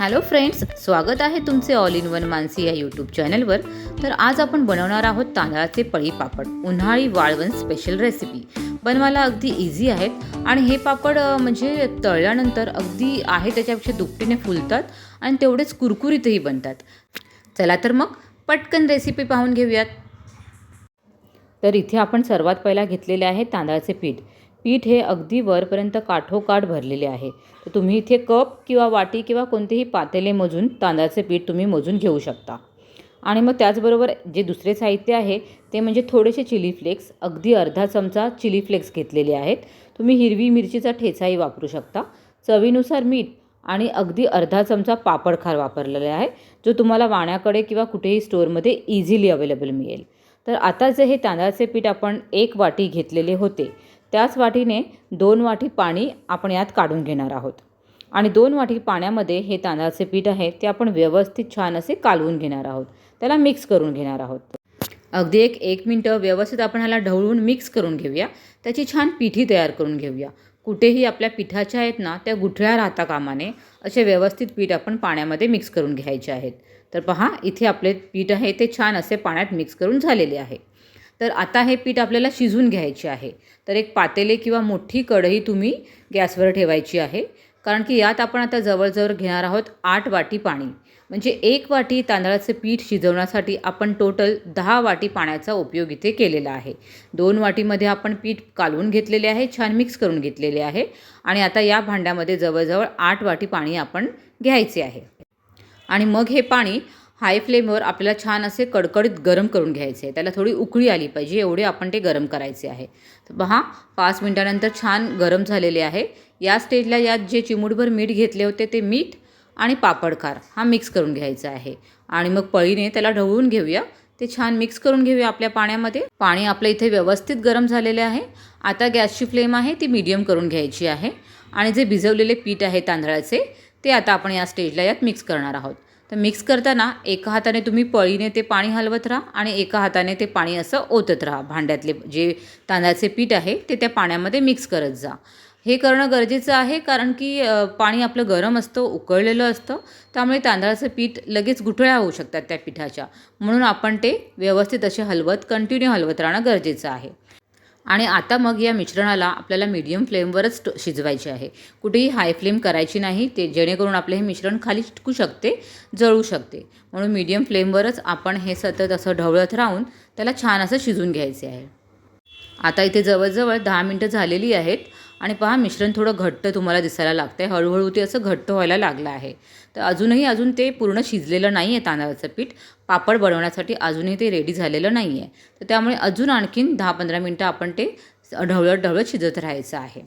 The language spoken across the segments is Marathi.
हॅलो फ्रेंड्स स्वागत आहे तुमचे ऑल इन वन मानसी या यूट्यूब चॅनलवर तर आज आपण बनवणार आहोत तांदळाचे पळी पापड उन्हाळी वाळवण स्पेशल रेसिपी बनवायला अगदी इझी आहेत आणि हे पापड म्हणजे तळल्यानंतर अगदी आहे त्याच्यापेक्षा दुपटीने फुलतात आणि तेवढेच कुरकुरीतही बनतात. चला तर मग पटकन रेसिपी पाहून घेऊयात. तर इथे आपण सर्वात पहिला घेतलेले आहे तांदळाचे पीठ. पीठ हे अगदी वरपर्यंत काठोकाठ भरलेले आहे. तर तुम्ही इथे कप किंवा वाटी किंवा कोणतेही पातेले मोजून तांदळाचे पीठ तुम्ही मोजून घेऊ शकता. आणि मग त्याचबरोबर जे दुसरे साहित्य आहे ते म्हणजे थोडेसे चिली फ्लेक्स अगदी अर्धा चमचा चिली फ्लेक्स घेतलेले आहेत. तुम्ही हिरवी मिरचीचा ठेचाही वापरू शकता. चवीनुसार मीठ आणि अगदी अर्धा चमचा पापड खार वापरलेला आहे जो तुम्हाला वाण्याकडे किंवा कुठेही स्टोअरमध्ये इझिली अवेलेबल मिळेल. तर आता जे हे तांदळाचे पीठ आपण एक वाटी घेतलेले होते त्याच वाटीने दोन वाटी पाणी आपण यात काढून घेणार आहोत. आणि दोन वाटी पाण्यामध्ये हे तांदळाचे पीठ आहे ते आपण व्यवस्थित छान असे कालवून घेणार आहोत. त्याला मिक्स करून घेणार आहोत. अगदी एक एक मिनटं व्यवस्थित आपण ह्याला ढवळून मिक्स करून घेऊया. त्याची छान पिठी तयार करून घेऊया. कुठेही आपल्या पिठाच्या आहेत ना त्या गुठळ्या राहता कामाने असे व्यवस्थित पीठ आपण पाण्यामध्ये मिक्स करून घ्यायचे आहेत. तर पहा इथे आपले पीठ आहे ते छान असे पाण्यात मिक्स करून झालेले आहे. तर आता हे पीठ आपल्याला शिजून घ्यायचे आहे. तर एक पातेले किंवा मोठी कढई तुम्ही गॅसवर ठेवायची आहे. कारण की यात आपण आता जवळजवळ घेणार आहोत आठ वाटी पाणी. म्हणजे एक वाटी तांदळाचे पीठ शिजवण्यासाठी आपण टोटल दहा वाटी पाण्याचा उपयोग इथे केलेला आहे. दोन वाटीमध्ये आपण पीठ कालवून घेतलेले आहे छान मिक्स करून घेतलेले आहे. आणि आता या भांड्यामध्ये जवळजवळ आठ वाटी पाणी आपण घ्यायचे आहे. आणि मग हे पाणी हाय फ्लेमवर आपल्याला छान असे कडकडीत गरम करून घ्यायचे आहे. त्याला थोडी उकळी आली पाहिजे एवढे आपण ते गरम करायचे आहे. तर पहा पाच मिनटानंतर छान गरम झालेले आहे. या स्टेजला यात जे चिमूटभर मीठ घेतले होते ते मीठ आणि पापडखार हा मिक्स करून घ्यायचा आहे. आणि मग पळीने त्याला ढवळून घेऊया. ते छान मिक्स करून घेऊया आपल्या पाण्यामध्ये. पाणी आपल्या इथे व्यवस्थित गरम झालेले आहे. आता गॅसची फ्लेम आहे ती मीडियम करून घ्यायची आहे. आणि जे भिजवलेले पीठ आहे तांदळाचे ते आता आपण या स्टेजला यात मिक्स करणार आहोत. तर मिक्स करताना एका हाताने तुम्ही पळीने ते पाणी हलवत राहा आणि एका हाताने ते पाणी असं ओतत राहा. भांड्यातले जे तांदळाचे पीठ आहे ते त्या पाण्यामध्ये मिक्स करत जा. हे करणं गरजेचं आहे कारण की पाणी आपलं गरम असतं उकळलेलं असतं. त्यामुळे तांदळाचं पीठ लगेच गुठळ्या होऊ शकतात त्या पिठाच्या. म्हणून आपण ते व्यवस्थित असे हलवत कंटिन्यू हलवत राहणं गरजेचं आहे. आणि आता मग या मिश्रणाला आपल्याला मीडियम फ्लेमवरच शिजवायचे आहे. कुठेही हाय फ्लेम करायची नाही ते जेणेकरून आपले हे मिश्रण खाली चिटकू शकते जळू शकते. म्हणून मीडियम फ्लेमवरच आपण हे सतत असं ढवळत राहून त्याला छान असं शिजून घ्यायचे आहे. आता इथे जवळजवळ दहा मिनटं झालेली आहेत आणि पहा मिश्रण थोडं घट्ट तुम्हाला दिसायला लागतं आहे हळूहळू ते असं घट्ट व्हायला लागलं आहे. तर अजूनही अजून ते पूर्ण शिजलेलं नाही आहे तांदळाचं पीठ. पापड बनवण्यासाठी अजूनही ते रेडी झालेलं नाही आहे तर त्यामुळे अजून आणखीन दहा पंधरा मिनटं आपण ते ढवळत ढवळत शिजत राहायचं आहे.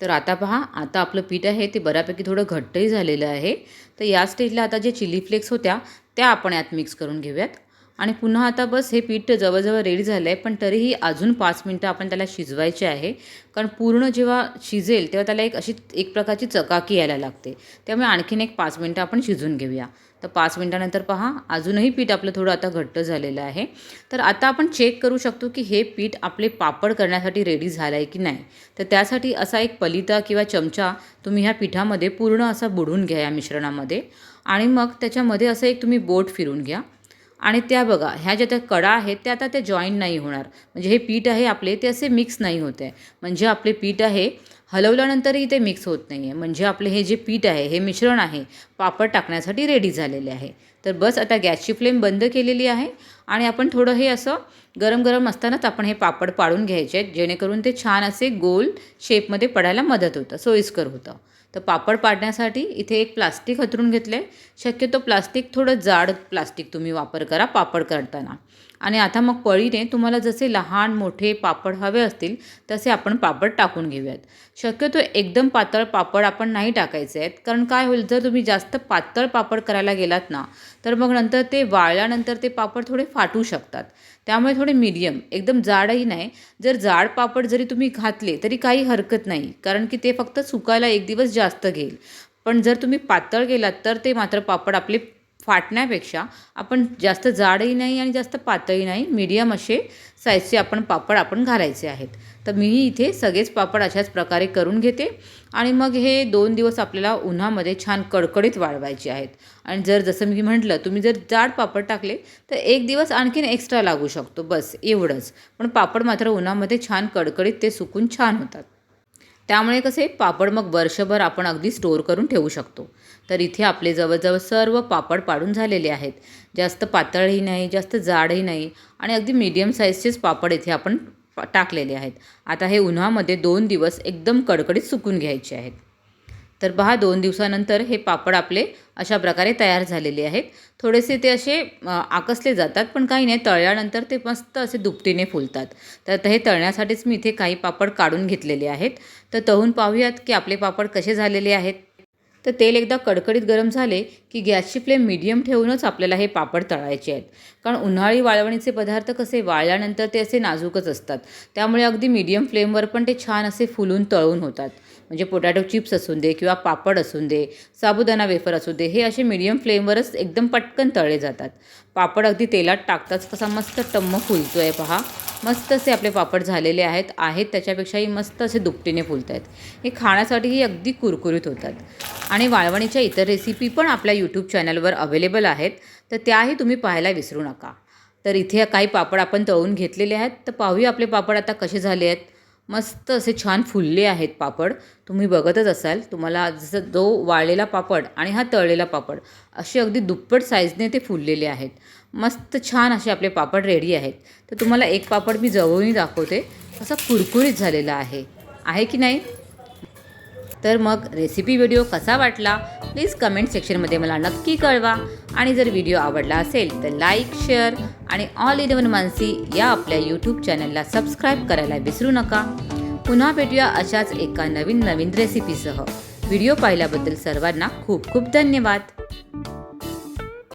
तर आता पहा आता आपलं पीठ आहे ते बऱ्यापैकी थोडं घट्टही झालेलं आहे. तर या स्टेजला आता जे चिली फ्लेक्स होत्या त्या आपण यात मिक्स करून घेऊयात. आणि पुन्हा आता बस हे पीठ जवळजवळ रेडी झालं आहे पण तरीही अजून पाच मिनटं आपण त्याला शिजवायचे आहे. कारण पूर्ण जेव्हा शिजेल तेव्हा त्याला एक अशी एक प्रकारची चकाकी यायला लागते. त्यामुळे आणखीन एक पाच मिनटं आपण शिजून घेऊया. तर पाच मिनटानंतर पहा अजूनही पीठ आपलं थोडं आता घट्ट झालेलं आहे. तर आता आपण चेक करू शकतो की हे पीठ आपले पापड करण्यासाठी रेडी झालं आहे की नाही. तर त्यासाठी असा एक पलिता किंवा चमचा तुम्ही ह्या पिठामध्ये पूर्ण असा बुडवून घ्या या मिश्रणामध्ये. आणि मग त्याच्यामध्ये असं एक तुम्ही बोट फिरून घ्या. आणि त्या बघा ह्या ज्या त्या कडा आहेत त्या आता त्या जॉईन नाही होणार. म्हणजे हे पीठ आहे आपले ते असे मिक्स नाही होत. आहे म्हणजे आपले पीठ आहे हलवल्यानंतरही ते मिक्स होत नाही आहे म्हणजे आपले हे जे पीठ आहे हे मिश्रण आहे पापड टाकण्यासाठी रेडी झालेले आहे. तर बस आता गॅसची फ्लेम बंद केलेली आहे. आणि आपण थोडं हे असं गरम गरम असतानाच आपण हे पापड पाडून घ्यायचे आहेत जेणेकरून ते छान असे गोल शेपमध्ये पडायला मदत होतं सोयीस्कर होतं. तर पापड पाडण्यासाठी इथे एक प्लास्टिक हतरून घेतलं. आहे शक्यतो प्लास्टिक थोडं जाड प्लास्टिक तुम्ही वापर करा पापड करताना. आणि आता मग पळीने तुम्हाला जसे लहान मोठे पापड हवे असतील तसे आपण पापड टाकून घेऊयात. शक्यतो एकदम पातळ पापड आपण नाही टाकायचे आहेत कारण काय होईल जर तुम्ही जास्त पातळ पापड करायला गेलात ना तर मग नंतर ते वाळल्यानंतर ते पापड थोडे फाटू शकतात. त्यामुळे थोडे मीडियम एकदम जाडही नाही. जर जाड पापड जरी तुम्ही घातले तरी काही हरकत नाही. कारण की ते फक्त सुकायला एक दिवस जास्त घेईल. पण जर तुम्ही पातळ गेलात तर ते मात्र पापड आपले फाटण्यापेक्षा आपण जास्त जाडही नाही आणि जास्त पातळही नाही मीडियम असे साईजचे आपण पापड आपण घालायचे आहेत. तर मीही इथे सगळेच पापड अशाच प्रकारे करून घेते आणि मग हे दोन दिवस आपल्याला उन्हामध्ये छान कडकडीत वाळवायचे आहेत. आणि जर जसं मी म्हटलं तुम्ही जर जाड पापड टाकले तर एक दिवस आणखीन एक्स्ट्रा लागू शकतो. बस एवढंच. पण पापड मात्र उन्हामध्ये छान कडकडीत ते सुकून छान होतात. त्यामुळे कसे पापड मग वर्षभर आपण अगदी स्टोअर करून ठेवू शकतो. तर इथे आपले जवळजवळ सर्व पापड पाडून झालेले आहेत. जास्त पातळही नाही जास्त जाडही नाही आणि अगदी मीडियम साईजचेच पापड इथे आपण टाकलेले आहेत. आता हे उन्हामध्ये दोन दिवस एकदम कडकडीत सुकून घ्यायचे आहेत. तर पहा दोन दिवसानंतर हे पापड आपले अशा प्रकारे तयार झालेले आहेत. थोडेसे ते असे आकसले जातात पण काही नाही तळल्यानंतर ते मस्त असे दुपटीने फुलतात. तर हे तळण्यासाठीच मी इथे काही पापड काढून घेतलेले आहेत. तर तळून पाहूयात की आपले पापड कसे झालेले आहेत. तर तेल एकदा कडकडीत गरम झाले की गॅसची फ्लेम मीडियम ठेवूनच आपल्याला हे पापड तळायचे आहेत. कारण उन्हाळी वाळवणीचे पदार्थ कसे वाळल्यानंतर ते असे नाजूकच असतात. त्यामुळे अगदी मीडियम फ्लेमवर पण ते छान असे फुलून तळून होतात. म्हणजे पोटॅटो चिप्स असून दे किंवा पापड असून दे साबुदाणा वेफर असू दे हे असे मिडियम फ्लेमवरच एकदम पटकन तळले जातात. पापड अगदी तेलात टाकताच कसा मस्त टम्म फुलतो आहे पहा. मस्त असे आपले पापड झालेले आहेत आहेत त्याच्यापेक्षाही मस्त असे दुपटीने फुलत आहेत हे खाण्यासाठीही अगदी कुरकुरीत होतात. आणि वाळवणीच्या इतर रेसिपी पण आपल्या यूट्यूब चॅनलवर अवेलेबल आहेत तर त्याही तुम्ही पाहायला विसरू नका. तर इथे काही पापड आपण तळून घेतलेले आहेत तर पाहूया आपले पापड आता कसे झाले आहेत. मस्त असे छान फुलले आहेत पापड. तुम्ही बघतच असाल तुम्हाला जसं जो वाळलेला पापड आणि हा तळलेला पापड असे अगदी दुप्पट साईजने ते फुललेले आहेत. मस्त छान असे आपले पापड रेडी आहेत. तर तुम्हाला एक पापड मी जवळून दाखवते. असा कुरकुरीत झालेला आहे. आहे की नाही? तर मग रेसिपी व्हिडिओ कसा वाटला प्लीज कमेंट सेक्शनमध्ये मला नक्की कळवा. आणि जर व्हिडिओ आवडला असेल तर लाईक शेअर आणि ऑल इलेवन मानसी या आपल्या यूट्यूब चॅनलला सबस्क्राईब करायला विसरू नका. पुन्हा भेटूया अशाच एका नवीन नवीन रेसिपीसह व्हिडिओ पाहिल्याबद्दल सर्वांना खूप खूप धन्यवाद.